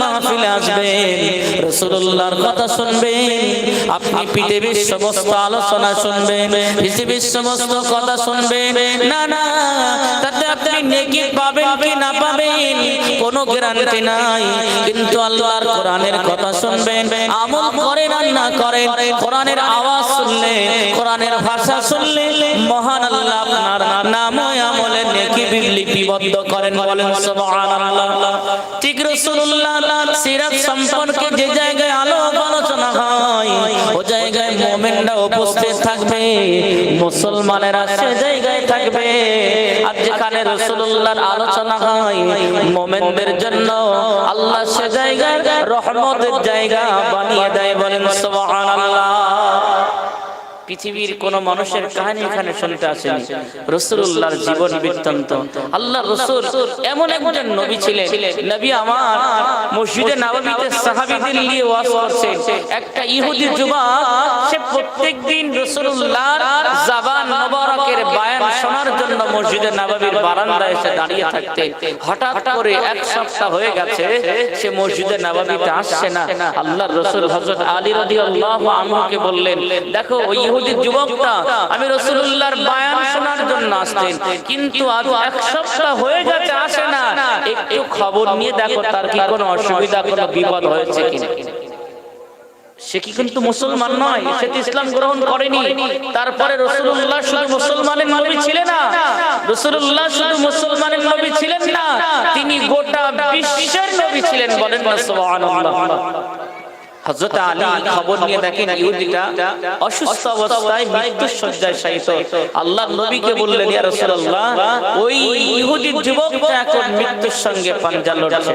মাহফিলে আসবেন, রাসূলুল্লাহর কথা শুনবেন, আপনি পৃথিবীর সমস্ত আলোচনা শুনবেন, পৃথিবীর সমস্ত কথা শুনবেন। না না, তাতে আপনি নেকি পাবেন কি না পাবেন, কোনো গ্যারান্টি নাই, কিন্তু আল্লাহর কোরআনের কথা শুনবেন, আমল করেন আর না করেন কোরআনের আওয়াজ শুনলে, কোরআনের ভাষা শুনলে, মহান আল্লাহ আপনার নাম নেকি লিপিবদ্ধ করেন, বলেন, সুবহানাল্লাহ। ঠিক রাসূলুল্লাহ, সিরাত সম্পর্কে যে জায়গায় আলোক আলোচনা হয় ও জায়গায় মুমিনরা উপস্থিত থাকবে, মুসলমানেরা সে জায়গায় থাকবে। আর যেখানে রাসূলুল্লাহর আলোচনা হয়, মুমিনদের জন্য আল্লাহ সে জায়গায় রহমতের জায়গা বানিয়ে দেয়, বলেন, সুবহানাল্লাহ। পৃথিবীর কোন মানুষের কাহিনী এখানে শুনতে আসেনি। রসুল্লাহর জীবন বৃত্তান্ত। আল্লাহ রসুল এমন একজন নবী ছিলেন, নবী আমার মসজিদে নববীতে সাহাবিদের নিয়ে ওয়াজ করছে। একটা ইহুদি যুবক, সে প্রত্যেকদিন রসুল্লাহর বায়ান শোনার জন্য মসজিদে নববীর বারান্দায় এসে দাঁড়িয়ে থাকতে হঠাৎ করে এক সপ্তাহ হয়ে গেছে, সে মসজিদে নববীতে আসছে না। আল্লাহর রসুল হযরত আলী রাদিয়াল্লাহু আনহুকে বললেন, দেখো, ওই ইহুদি যুবকটা আমি রাসূলুল্লাহর বায়ান শোনার জন্য আসতেন, কিন্তু আজ এক সপ্তাহ হয়ে গেছে, আসে না। একটু খবর নিয়ে দেখো, তার কি কোনো অসুবিধা, কোনো বিপদ হয়েছে কিনা? সে কি কিন্তু মুসলমান নয়, সে তো ইসলাম গ্রহণ করেনি। তারপরে রসুল্লাহ শুধু মুসলমানের নবী ছিলেন না রসুল্লাহ শুধু মুসলমানের নবী ছিলেন না, তিনি গোটা বিশ্বের নবী ছিলেন বলেন না, সুবহানাল্লাহ। মৃত্যুর মৃত্যুর সঙ্গে পাঞ্জা লড়ছে।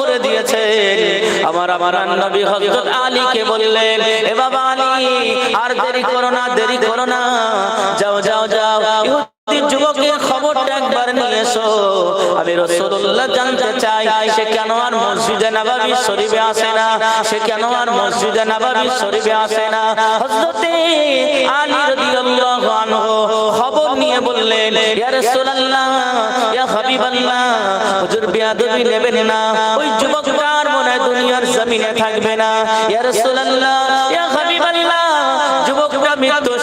দিয়েছেন আমার আমার নবী হযরত আলীকে বললেন, এ বাবা আলী, আর দেরি করো না, দেরি করো না। যাও যাও যাও। যুবকের খবরটা একবার নিয়ে এসো। আমি রাসূলুল্লাহ জানতে চাই সে কেন আর মসজিদে নববী শরীফে আসে না? সে কেন আর মসজিদে নববী শরীফে আসে না? হযরতে আলী রাদিয়াল্লাহু আনহু খবর নিয়ে বললেন ইয়া রাসূলুল্লাহ ইয়া হাবিবাল্লাহ হুজুর বিয়াদবি নেবেন না। ওই যুবকটার মনে দুনিয়ার জমিনে থাকবে না? ইয়া রাসূলুল্লাহ ইয়া হাবিবাল্লাহ যুবকটা মৃত্যু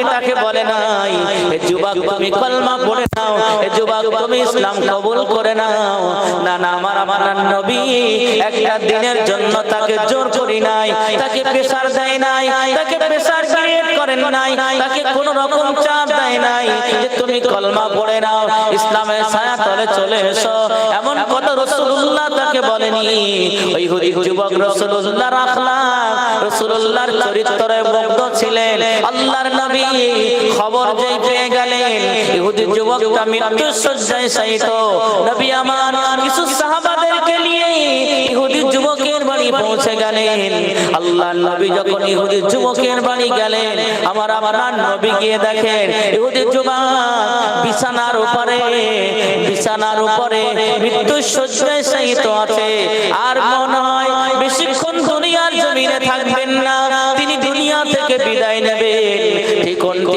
আল্লাহর তাকে বলে নাই এ যুবক, তুমি কলমা পড়ে নাও এ যুবক, তুমি ইসলাম কবুল করে নাও। না না, আমার আমার নবী একটা দিনের জন্য তাকে জোর করি নাই, তাকে প্রেসার দেয় নাই, তাকে প্রেসার ক্রিয়েট করেন নাই, তাকে কোন রকম চাপ দেয় নাই যে, তুমি কলমা পড়ে নাও, ইসলামের ছায়া তলে চলে এসো। এমন কত রাসূলুল্লাহ তাকে বলেনি। ওই হুদি, যুবক রাসূলুল্লাহর আখলাক রাসূলুল্লাহর চরিত্রে মুগ্ধ ছিলেন। আল্লাহর নবী খবর যেই পেয়ে ইহুদি যুবকটা মৃত্যু শয্যায় শায়িত। নবী আমার কিছু সাহাবাদেরকে নিয়ে ইহুদি যুবকের বাড়ি পৌঁছে গেলেন। আল্লাহর নবী যখন ইহুদি যুবকের বাড়ি গেলেন, আমার আমার নবী গিয়ে দেখেন, ইহুদি যুবক বিছানার উপরে বিছানার উপরে মৃত্যু শয্যায় শায়িত আছে। আর মনে হয় বেশিক্ষণ দুনিয়ার জমিনে থাকবেন না, তিনি দুনিয়া থেকে বিদায় নেবেন।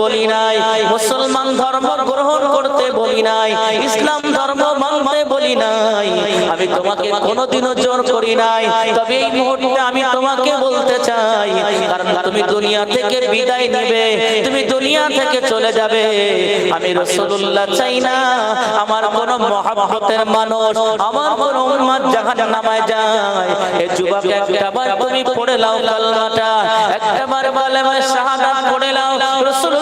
বলি নাই। মুসলমান ধর্ম গ্রহণ করতে বলি নাই। ইসলাম ধর্ম মানতে বলি নাই। আমি তোমাকে কোনোদিনও জোর করি নাই। তবে এই মুহূর্তে আমি তোমাকে বলতে চাই, কারণ তুমি দুনিয়া থেকে বিদায় নেবে। তুমি দুনিয়া থেকে চলে যাবে। আমি রসুল্লাহ চাই না আমার কোন মহাব্বতের মানুষ আমার কোন উম্মত জাহান্নামায় যায়। এ যুবক একটাবার তুমি পড়ে লাও কালমাটা। একটাবার কালেমা শাহাদাত পড়ে লাও।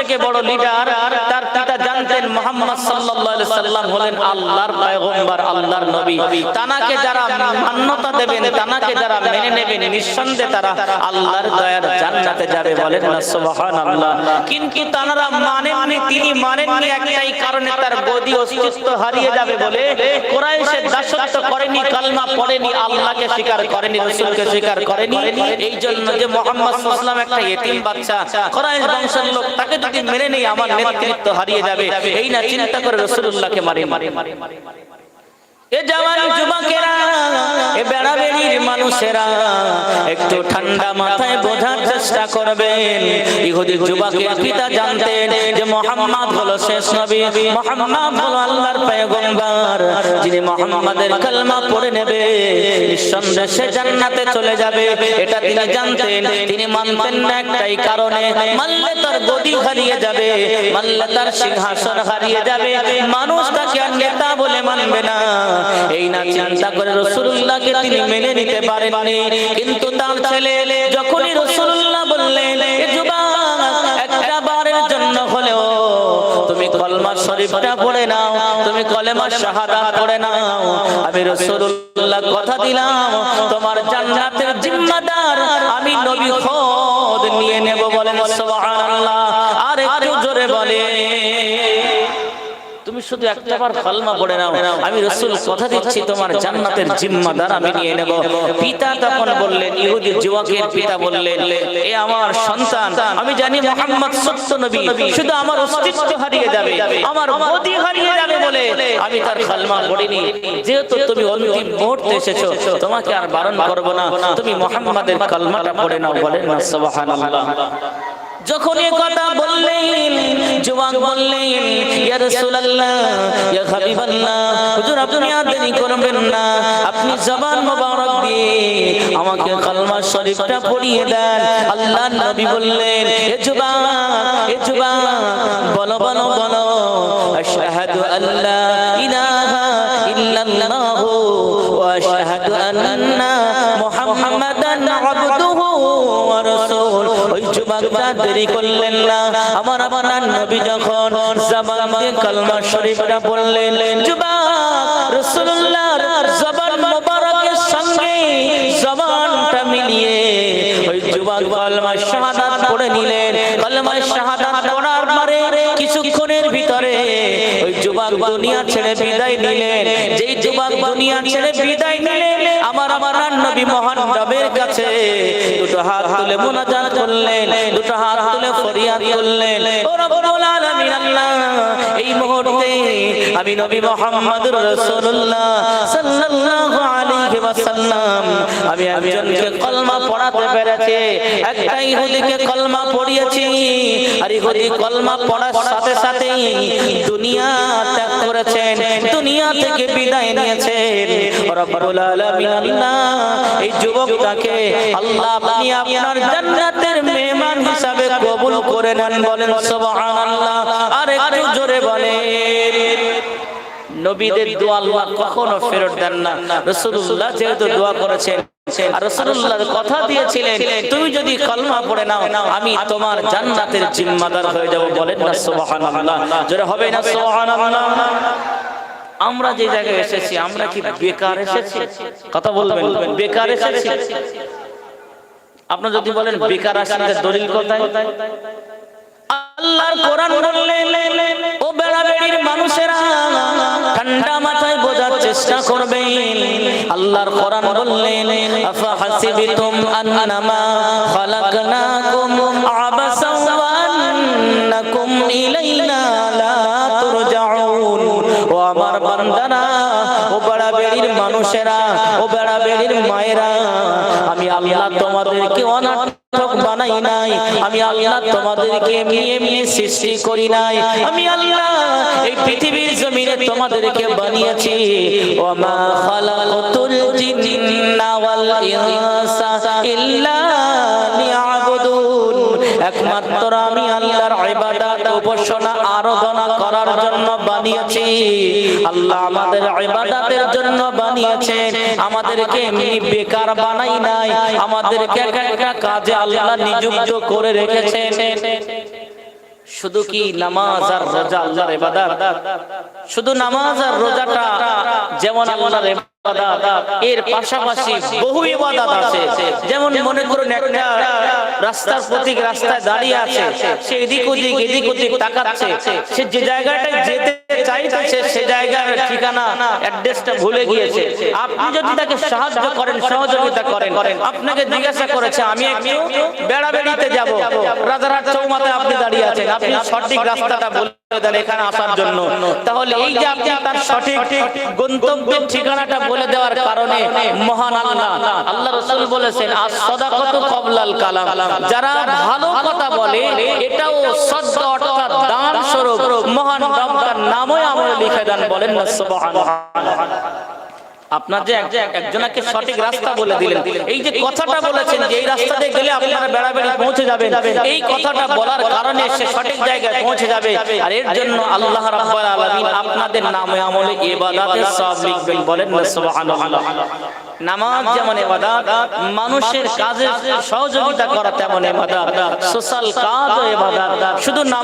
থেকে বড় লিডার তার পিতা জানতেন মোহাম্মদ সাল্লাল্লাহু সাল্লাম হলেন আল্লাহর পয়গম্বর, আল্লাহর নবী। তানাকে যারা মান্যতা দেবেন, তানাকে যারা মেনে নেবেন, নিঃসন্দেহে তারা আল্লাহর দয়ার জান্নাতে যাবে বলেন না, সুবহানাল্লাহ। কিন্তু তারা মানেননি, তিনি মানেননি একটাই কারণে তার গদি অস্তিত্ব হারিয়ে যাবে বলে। দাসত্ব করেনি, কালমা পড়েনি, আল্লাহকে স্বীকার করেনি, রাসূলকে স্বীকার করেনি। এই জন্য যে মোহাম্মদ সাল্লাল্লাহু একটা ইতিম বাচ্চা বংশের লোক, তাকে যদি মেনে নেই আমার নেতৃত্ব হারিয়ে যাবে এই না চিন্তা করে রসুল্লাহকে মারে মারে মারে মারি জান্নাতে চলে যাবে। এটা তিনি জানতেন, তিনি মানতেন না একটাই কারণে তার গদি হারিয়ে যাবে তার সিংহাসন হারিয়ে যাবে। মানুষ তাকে নেতা বলে মানবে না। এই না চিন্তা করে রসুল্লাহকে তিনি মেনে নিতে পারেননি। কিন্তু তার ছেলে যখনই রসুল্লাহ বললেন, "এ একটা বারের জন্য হলেও তুমি কলমা শরীফটা পড়ে নাও, তুমি কলেমা শাহাদা পড়ে নাও। আমি রসুল্লাহ কথা দিলাম, তোমার আমি নবী নিয়ে নেব বলেন সুবহানাল্লাহ। আর একটু জোরে বলে শুধু একটাবার কলমা পড়ে নাও। আমি রসুল কথা দিচ্ছি তোমার জান্নাতের জিম্মাদার আমি নিয়ে নেব। পিতা তখন বললেন, ইহুদি যুবকের পিতা বললেন, এ আমার সন্তান, আমি জানি মোহাম্মদ সত্য নবী, শুধু আমার অস্তিত্ব হারিয়ে যাবে, আমার গদি হারিয়ে যাবে বলে আমি তার কলমা পড়িনি। যেহেতু তুমি অন্তিম মুহূর্তে এসেছ, তোমাকে আর বারণ করব না। তুমি মোহাম্মদের কলমাটা পড়ে নাও, বলেন সুবহানাল্লাহ। যখন এ কথা বললেন যুবক বললেন ইয়া রাসূলুল্লাহ ইয়া হাবিবাল্লাহ হুজুর আপনি আর দেরি করবেন না আপনি জবান মোবারক দিয়ে আমাকে কালমা শরীফটা পড়িয়ে দেন। আল্লাহর নবী বললেন এ যুবক এ যুবক বলো বলো বলো আশহাদু আল্লা ইলাহা ইল্লাল্লাহ ওই দেরি করলেন না। আমার আমার নবী যখন দিয়ে কালমা শরীফটা বললেন যুবক রাসূলুল্লাহর জবান মোবারকের সঙ্গে জবানটা মিলিয়ে ওই যুবক কালমা শাহাদাত পড়ে নিলেন। কালমা শাহাদাত পড়ার পরে কিছুক্ষণের ভিতরে ওই যুবক দুনিয়া ছেড়ে বিদায় নিলেন। যেই যুবক দুনিয়া ছেড়ে বিদায় নিলেন আমার আমার নবী মহান রবের কাছে হাত তুলে করলেন, দুটো হাত তুলে ফরিয়াদ করলেন। ও রব্বুল আলামিন আল্লাহ, এই মুহূর্তে আমি নবী মুহাম্মদুর রাসূলুল্লাহ সাল্লাল্লাহু আলাইহি ওয়াসাল্লাম, আমি একজনকে কলমা পড়াতে পেরেছি, একটা ইহুদিকে কলমা পড়িয়েছি। আর ইহুদি কলমা পড়ার সাথে সাথে দুনিয়া ত্যাগ করেছেন দুনিয়া থেকে বিদায় রব্বুল আলামিন এই যুবকটাকে আল্লাহ আপনি আপনার জান্নাতের মেহমান হিসাবে কবুল করে নেন বলেন, সুবহানাল্লাহ। আর একটু জোরে বলেন, নবীদের দোয়া আল্লাহ কখনো ফেরত দেন না। রাসূলুল্লাহ যেহেতু দোয়া করেছেন কথা দিয়েছিলেন, তুমি যদি কলমা পড়ে নাও, আমি তোমার জান্নাতের জিম্মাদার হয়ে যাব বলেন না জোরে হবে না, সুবহানাল্লাহ? আমরা যে জায়গায় এসেছি আমরা কি বেকার এসেছি? কথা বলবেন বেকার এসেছি। আপনারা যদি বলেন বেকার আসেন দলিল কোথায়? আল্লাহর কোরআন বললেন ও বেড়া বেড়ির মানুষেরা ঠান্ডা মাথায় বোঝার চেষ্টা চেষ্টা করবেন আল্লাহর কোরআন বললেন আফা হাসিবিতুম আন্নামা খালাকনাকুম মানুষেরা, ও বড়া বেড়ির মায়েরা, আমি আল্লাহ তোমাদেরকে বানাই নাই, আমি আল্লাহ তোমাদেরকে এমনি সৃষ্টি করি নাই, আমি আল্লাহ এই পৃথিবীর জমিনে তোমাদেরকে বানিয়েছি। ওয়া মা জিন্না ওয়াল ইনসা ইল্লা একমাত্র আমি আল্লাহর ইবাদত উপাসনা আরাধনা করার জন্য বানিয়েছি। আল্লাহ আমাদের ইবাদতের জন্য বানিয়েছেন আমাদেরকে এমনি বেকার বানাই নাই। আমাদেরকে একটা কাজে আল্লাহ নিযুক্ত করে রেখেছেন। শুধু কি নামাজ আর রোজা আল্লাহর ইবাদত? শুধু নামাজ আর রোজাটা যেমন আল্লাহর এর পাশাপাশি বহু ইবাদত আছে। যেমন মনে করুন একটা রাস্তার প্রতীক রাস্তায় দাঁড়িয়ে আছে, সে এদিক ওদিক এদিক ওদিক তাকাচ্ছে। সে যে জায়গাটায় যেতে চাইতেছে, সে জায়গার ঠিকানা, অ্যাড্রেসটা ভুলে গিয়েছে। আপনি যদি তাকে সাহায্য করেন, সহযোগিতা করেন, আপনাকে জিজ্ঞাসা করেছে, আমি একটু বেড়াবেড়িতে যাব। রাজারহাট চৌমাথায় আপনি দাঁড়িয়ে আছেন, আপনি সঠিক রাস্তাটা বলে এখানে আসার জন্য। তাহলে এই যে আপনি তার সঠিক গন্তব্যের ঠিকানাটা বলে দেওয়ার কারণে মহান আল্লাহ। আল্লাহ। রসুল বলেছেন আর সদাকত কবলাল কালাম। যারা ভালো কথা বলে এটাও সদ্য অর্থাৎ দান স্বরূপ। মহান রব্বার নামও আমলে লিখে দেন বলেন না সুবহানাল্লাহ। আপনার যে এক- একজনাকে সঠিক রাস্তা বলে দিলেন। এই যে কথাটা বলেছেন যে এই রাস্তা দিয়ে গেলে আপনারা বেড়াবেড়ি পৌঁছে যাবেন। এই কথাটা বলার কারণে সে সঠিক জায়গায় পৌঁছে যাবে। আর এর জন্য আল্লাহ রাব্বুল আলামিন আপনাদের নামে আমলে ইবাদতের সব লিখবেন বলেন না সুবহানাল্লাহ। নামাজ যেমন ইবাদত মানুষের কাজে সহযোগিতা করা তেমন ইবাদত। সোশ্যাল কাজও ইবাদত। শুধু নামাজ